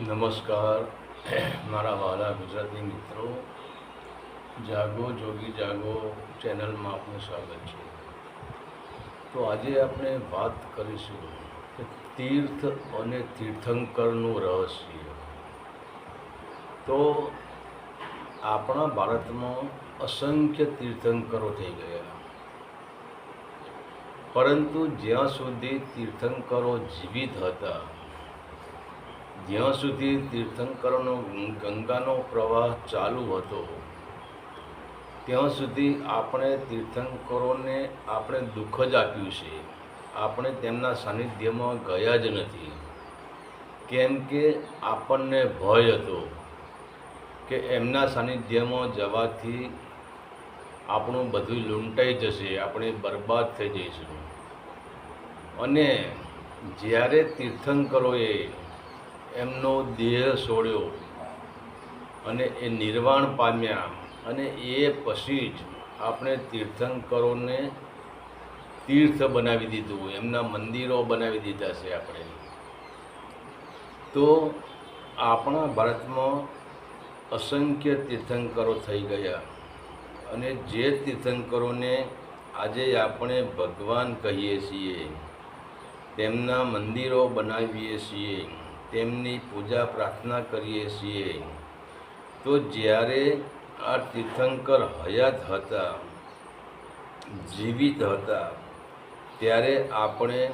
નમસ્કાર. મારા વાલા ગુજરાતી મિત્રો, જાગો, જોગી જાગો ચેનલમાં આપનું સ્વાગત છે. તો આજે આપણે વાત કરીશું કે તીર્થ અને તીર્થંકરનું રહસ્ય. તો આપણા ભારતમાં અસંખ્ય તીર્થંકરો થઈ ગયા. પરંતુ જ્યાં સુધી તીર્થંકરો જીવિત હતા જ્યાં સુધી તીર્થંકરોનો ગંગાનો પ્રવાહ ચાલુ હતો, ત્યાં સુધી આપણે તીર્થંકરોને આપણે દુઃખ જ આપ્યું છે. આપણે તેમના સાનિધ્યમાં ગયા જ નથી. કેમ કે આપણને ભય હતો કે એમના સાનિધ્યમાં જવાથી આપણું બધું લૂંટાઈ જશે, આપણે બરબાદ થઈ જઈશું. અને જ્યારે તીર્થંકરોએ એમનો દેહ છોડ્યો અને એ નિર્વાણ પામ્યા. અને એ પછી જ આપણે તીર્થંકરોને તીર્થ બનાવી દીધું. એમના મંદિરો બનાવી દીધા છે આપણે. તો આપણા ભારતમાં અસંખ્ય તીર્થંકરો થઈ ગયા. અને જે તીર્થંકરોને આજે આપણે ભગવાન કહીએ છીએ, તેમના મંદિરો બનાવીએ છીએ. તેમની પૂજા પ્રાર્થના કરીએ છીએ. તો જ્યારે આ તીર્થંકર હયાત હતા, જીવિત હતા, ત્યારે આપણે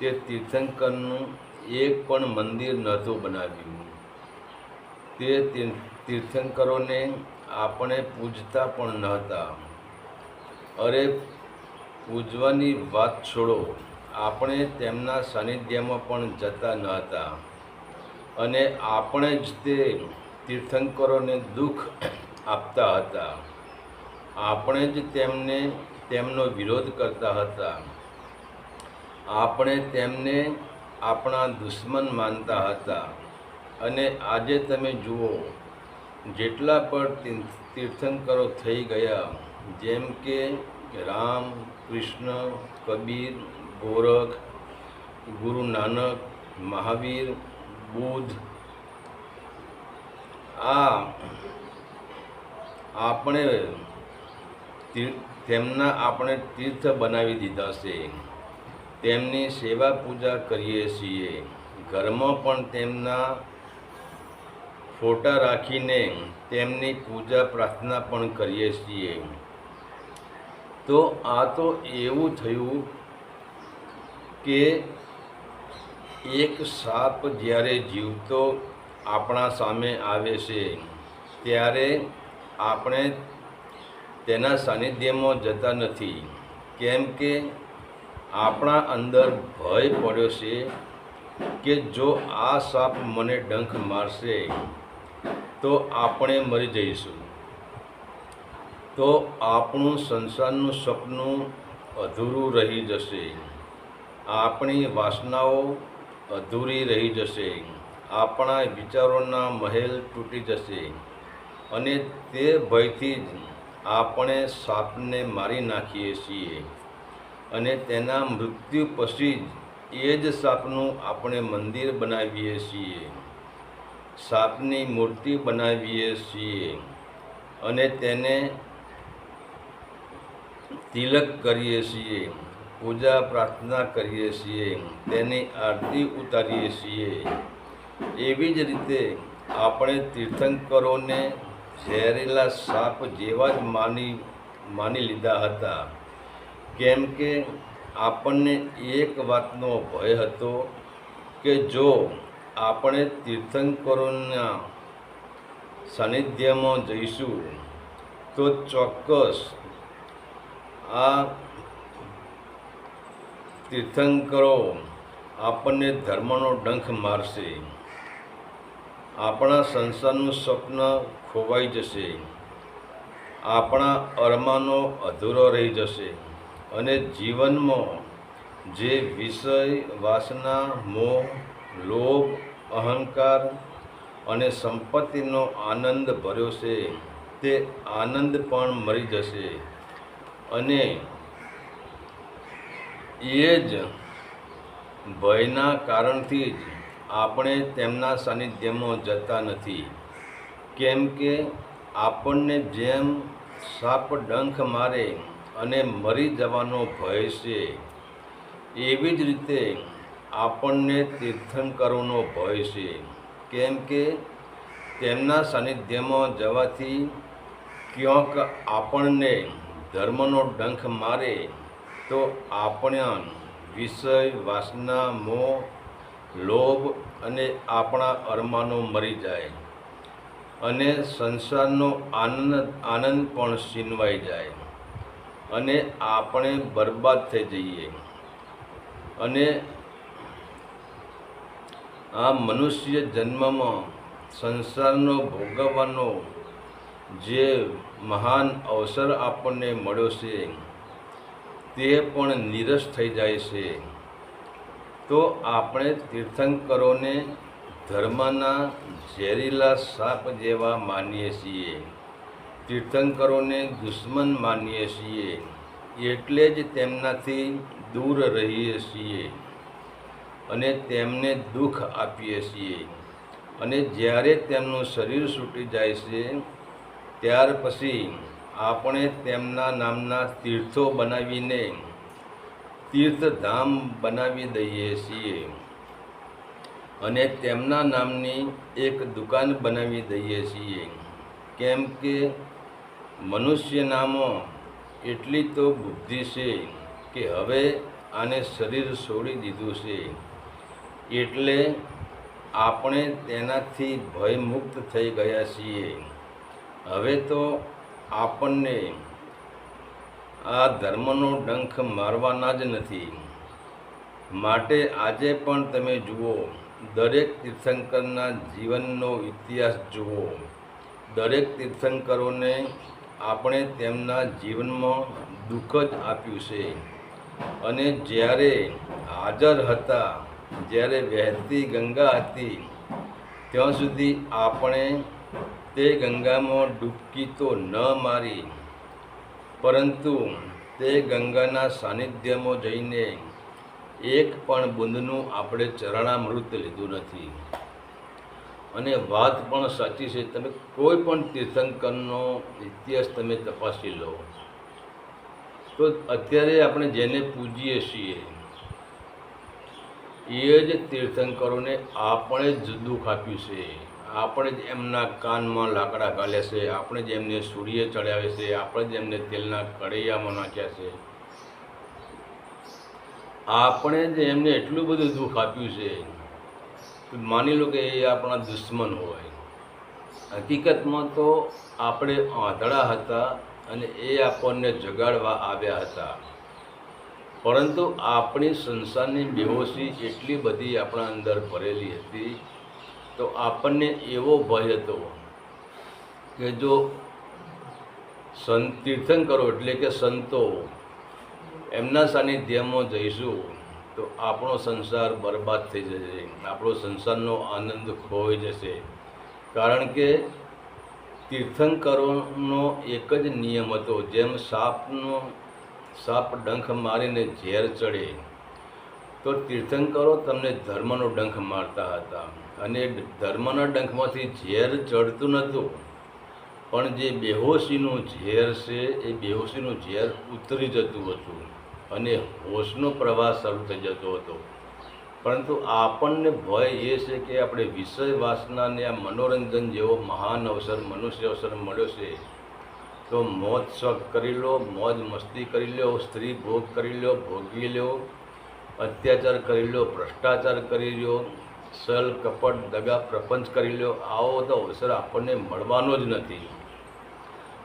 તે તીર્થંકરનું એક પણ મંદિર નહોતું બનાવ્યું. તે તીર્થંકરોને આપણે પૂજતા પણ નહોતા. અરે, પૂજવાની વાત છોડો, આપણે તેમના સાનિધ્યમાં પણ જતા ન હતા અને આપણે જ તે તીર્થંકરોને દુઃખ આપતા હતા. આપણે જ તેમને તેમનો વિરોધ કરતા હતા. આપણે તેમને આપણા દુશ્મન માનતા હતા. અને આજે તમે જુઓ, જેટલા પણ તીર્થંકરો થઈ ગયા, જેમ કે રામ, કૃષ્ણ, કબીર, ગોરખ, ગુરુ નાનક, મહાવીર બુદ્ધ. આ આપણે તેમના આપણે તીર્થ બનાવી દીધા છે. તેમની સેવા પૂજા કરીએ છીએ. ઘરમાં પણ તેમના ફોટા રાખીને તેમની પૂજા પ્રાર્થના પણ કરીએ છીએ. તો આ તો એવું થયું કે એક સાપ જ્યારે જીવતો આપણા સામે આવે છે, ત્યારે આપણે તેના સાનિધ્યમાં જતા નથી. કેમ કે આપણા અંદર ભય પડ્યો છે કે જો આ સાપ મને ડંખ મારશે, તો આપણે મરી જઈશું. તો આપણું સંસારનું સપનું અધૂરું રહી જશે. આપણી વાસનાઓ અધૂરી રહી જશે. આપણા વિચારોના મહેલ તૂટી જશે. અને તે ભયથી જ આપણે સાપને મારી નાખીએ છીએ. અને તેના મૃત્યુ પછી જ એ જ સાપનું આપણે મંદિર બનાવીએ છીએ. સાપની મૂર્તિ બનાવીએ છીએ. અને તેને તિલક કરીએ છીએ. પૂજા પ્રાર્થના કરીએ છીએ, તેની આરતી ઉતારીએ છીએ. એવી જ રીતે આપણે તીર્થંકરોને ઝેરેલા સાપ જેવા જ માની માની લીધા હતા. કેમ કે આપણને એક વાતનો ભય હતો કે જો આપણે તીર્થંકરોના સાનિધ્યમાં જઈશું, તો ચોક્કસ આ તીર્થંકરો આપણને ધર્મનો ડંખ મારશે. આપણા સંસારનું સ્વપ્ન ખોવાઈ જશે. આપણા અરમાનો અધૂરો રહી જશે. અને જીવનમાં જે વિષય, વાસના, મોહ, લોભ, અહંકાર અને સંપત્તિનો આનંદ ભર્યો છે, તે આનંદ પણ મરી જશે. અને એ જ ભયના કારણથી જ આપણે તેમના સાનિધ્યમાં જતા નથી. કેમ કે આપણને જેમ સાપ ડંખ મારે અને મરી જવાનો ભય છે, એવી જ રીતે આપણને તીર્થંકરોનો ભય છે. કેમ કે તેમના સાનિધ્યમાં જવાથી ક્યાંક આપણને ધર્મનો ડંખ મારે તો આપણે વિષય, વાસના, મોહ, લોભ અને આપણા અરમાનો મરી જાય અને સંસારનો આનંદ આનંદ પણ છીનવાઈ જાય અને આપણે બરબાદ થઈ જઈએ. અને આ મનુષ્ય જન્મમાં સંસારનો ભોગવવાનો જે મહાન અવસર આપણને મળ્યો છે તે પણ નીરસ થઈ જાય છે. તો આપણે તીર્થંકરોને ધર્મના ઝેરીલા સાપ જેવા માનીએ છીએ. તીર્થંકરોને દુશ્મન માનીએ છીએ. એટલે જ તેમનાથી દૂર રહીએ છીએ. અને તેમને દુઃખ આપીએ છીએ. અને જ્યારે તેમનું શરીર છૂટી જાય છે, ત્યાર પછી આપણે તેમના નામના તીર્થો બનાવીને તીર્થધામ બનાવી દઈએ છીએ. અને તેમના નામની એક દુકાન બનાવી દઈએ છીએ. કેમ કે મનુષ્યનામાં એટલી તો બુદ્ધિ છે કે હવે આને શરીર છોડી દીધું છે. એટલે આપણે તેનાથી ભયમુક્ત થઈ ગયા છીએ. હવે તો આપણને આ ધર્મનો ડંખ મારવાના જ નથી. માટે આજે પણ તમે જુઓ, દરેક તીર્થંકરના જીવનનો ઇતિહાસ જુઓ. દરેક તીર્થંકરોને આપણે તેમના જીવનમાં દુઃખ જ આપ્યું છે. અને જ્યારે હાજર હતા, જ્યારે વહેતી ગંગા હતી, ત્યાં સુધી આપણે તે ગંગામાં ડૂબકી તો ન મારી, પરંતુ તે ગંગાના સાનિધ્યમાં જઈને એક પણ બુંદનું આપણે ચરણામૃત લીધું નથી. અને વાત પણ સાચી છે, તમે કોઈ પણ તીર્થંકરનો ઇતિહાસ તમે તપાસી લો. તો અત્યારે આપણે જેને પૂજીએ છીએ, એ જ તીર્થંકરોને આપણે જ દુઃખ આપ્યું છે. આપણે જ એમના કાનમાં લાકડા ગાલ્યા છે, આપણે જ એમને સૂર્ય ચડાવે છે, આપણે જ એમને તેલના કડૈયામાં નાખ્યા છે. આપણે જ એમને એટલું બધું દુઃખ આપ્યું છે માની લો કે એ આપણા દુશ્મન હોય. હકીકતમાં તો આપણે આંધળા હતા અને એ આપણને જગાડવા આવ્યા હતા. પરંતુ આપણી સંસારની બેહોશી એટલી બધી આપણા અંદર ભરેલી હતી તો આપણને એવો ભય હતો કે જો સંત તીર્થંકરો એટલે કે સંતો એમના સાનિધ્યમાં જઈશું, તો આપણો સંસાર બરબાદ થઈ જશે, આપણો સંસારનો આનંદ ખોઈ જશે. કારણ કે તીર્થંકરોનો એક જ નિયમ હતો, જેમ સાપનો સાપ ડંખ મારીને ઝેર ચડે તો તીર્થંકરો તમને ધર્મનો ડંખ મારતા હતા. અને ધર્મના ડંખમાંથી ઝેર ચડતું નહોતું. પણ જે બેહોશીનું ઝેર છે, એ બેહોશીનું ઝેર ઉતરી જતું હતું અને હોશનો પ્રવાહ શરૂ થઈ જતો હતો. પરંતુ આપણને ભય એ છે કે આપણે વિષય વાસનાને આ મનોરંજન જેવો મહાન અવસર, મનુષ્ય અવસર મળ્યો છે. તો મોજ શોખ કરી લો, મોજ મસ્તી કરી લો, સ્ત્રી ભોગ કરી લો, ભોગવી લો અત્યાચાર કરી લો ભ્રષ્ટાચાર કરી લો સલ, કપટ, દગા, પ્રપંચ કરી લો આવો તો અવસર આપણને મળવાનો જ નથી.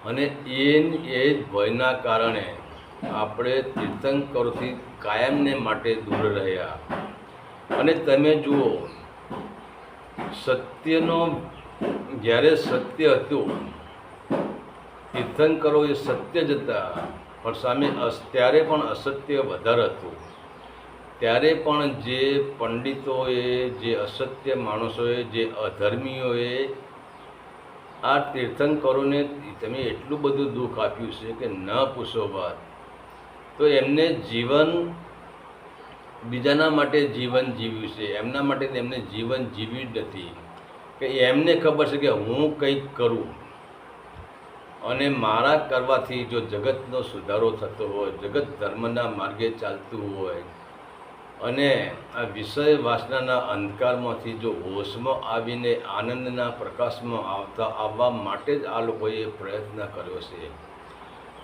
અને એ એ ભયના કારણે આપણે તીર્થંકરોથી કાયમને માટે દૂર રહ્યા. અને તમે જુઓ, સત્યનો, જ્યારે સત્ય હતું તીર્થંકરો એ સત્ય જ હતા, પણ સામે ત્યારે પણ અસત્ય વધારે હતું. ત્યારે પણ જે પંડિતોએ, જે અસત્ય માણસોએ, જે અધર્મીઓએ આ તીર્થંકરોને તમે એટલું બધું દુઃખ આપ્યું છે કે ન પૂછો વાત. તો એમને જીવન બીજાના માટે જીવન જીવ્યું છે. એમના માટે એમને જીવન જીવ્યું જ નથી. કે એમને ખબર છે કે હું કંઈક કરું. અને મારા કરવાથી જો જગતનો સુધારો થતો હોય, જગત ધર્મના માર્ગે ચાલતું હોય અને આ વિષય વાસનાના અંધકારમાંથી જો હોશમાં આવીને આનંદના પ્રકાશમાં આવતા આવવા માટે જ આ લોકોએ પ્રયત્ન કર્યો છે.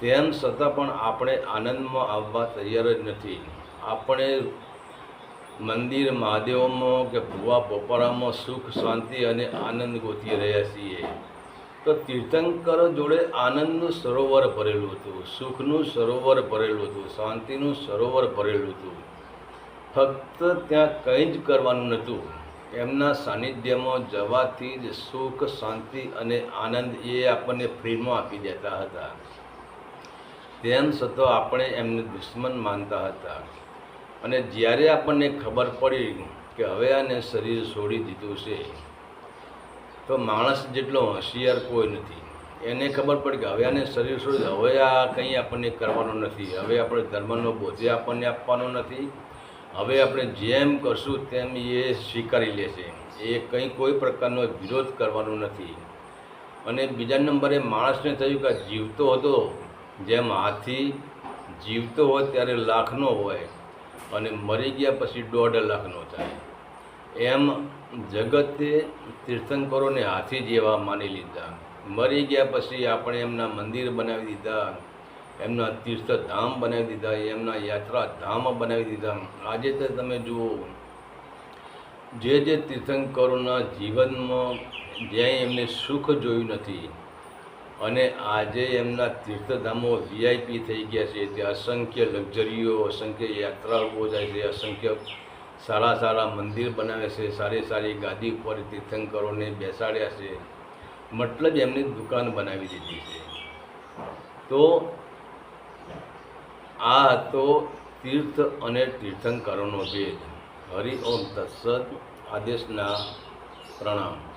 તેમ છતાં પણ આપણે આનંદમાં આવવા તૈયાર જ નથી. આપણે મંદિર મહાદેવમાં કે ભુવા બપોરામાં સુખ, શાંતિ અને આનંદ ગોતી રહ્યા છીએ. તો તીર્થંકરો જોડે આનંદનું સરોવર ભરેલું હતું, સુખનું સરોવર ભરેલું હતું, શાંતિનું સરોવર ભરેલું હતું. ફક્ત ત્યાં કંઈ જ કરવાનું નહોતું. એમના સાનિધ્યમાં જવાથી જ સુખ, શાંતિ અને આનંદ એ આપણને ફ્રીમાં આપી દેતા હતા. તેમ છતાં આપણે એમને દુશ્મન માનતા હતા. અને જ્યારે આપણને ખબર પડી કે હવે આને શરીર છોડી દીધું છે, તો માણસ જેટલો હોશિયાર કોઈ નથી. એને ખબર પડી કે હવે આને શરીર છોડી હવે આ કંઈ આપણને કરવાનું નથી. હવે આપણે ધર્મનો બોધે આપણને આપવાનો નથી. હવે આપણે જેમ કરશું તેમ એ સ્વીકારી લેશે. એ કંઈ કોઈ પ્રકારનો વિરોધ કરવાનો નથી. અને બીજા નંબરે માણસને થયું કે જીવતો હતો, જેમ હાથી જીવતો હોય ત્યારે લાખનો હોય અને મરી ગયા પછી દોઢ લાખનો થાય. એમ જગતે તીર્થંકરોને હાથી જેવા માની લીધા. મરી ગયા પછી આપણે એમના મંદિર બનાવી દીધા. એમના તીર્થધામ બનાવી દીધા, એમના યાત્રા ધામ બનાવી દીધા. આજે તો તમે જુઓ, જે જે તીર્થંકરોના જીવનમાં જ્યાં એમને સુખ જોયું નથી, અને આજે એમના તીર્થધામો વીઆઈપી થઈ ગયા છે ત્યાં અસંખ્ય લક્ઝરીઓ, અસંખ્ય યાત્રાઓ જાય છે, અસંખ્ય સારા સારા મંદિર બનાવે છે, સારી સારી ગાદી ઉપર તીર્થંકરોને બેસાડ્યા છે. મતલબ એમની દુકાન બનાવી દીધી છે. તો આ હતો તીર્થ અને તીર્થંકરોનો ભેદ. હરિ ઓમ તત્સદ આદેશના પ્રણામ.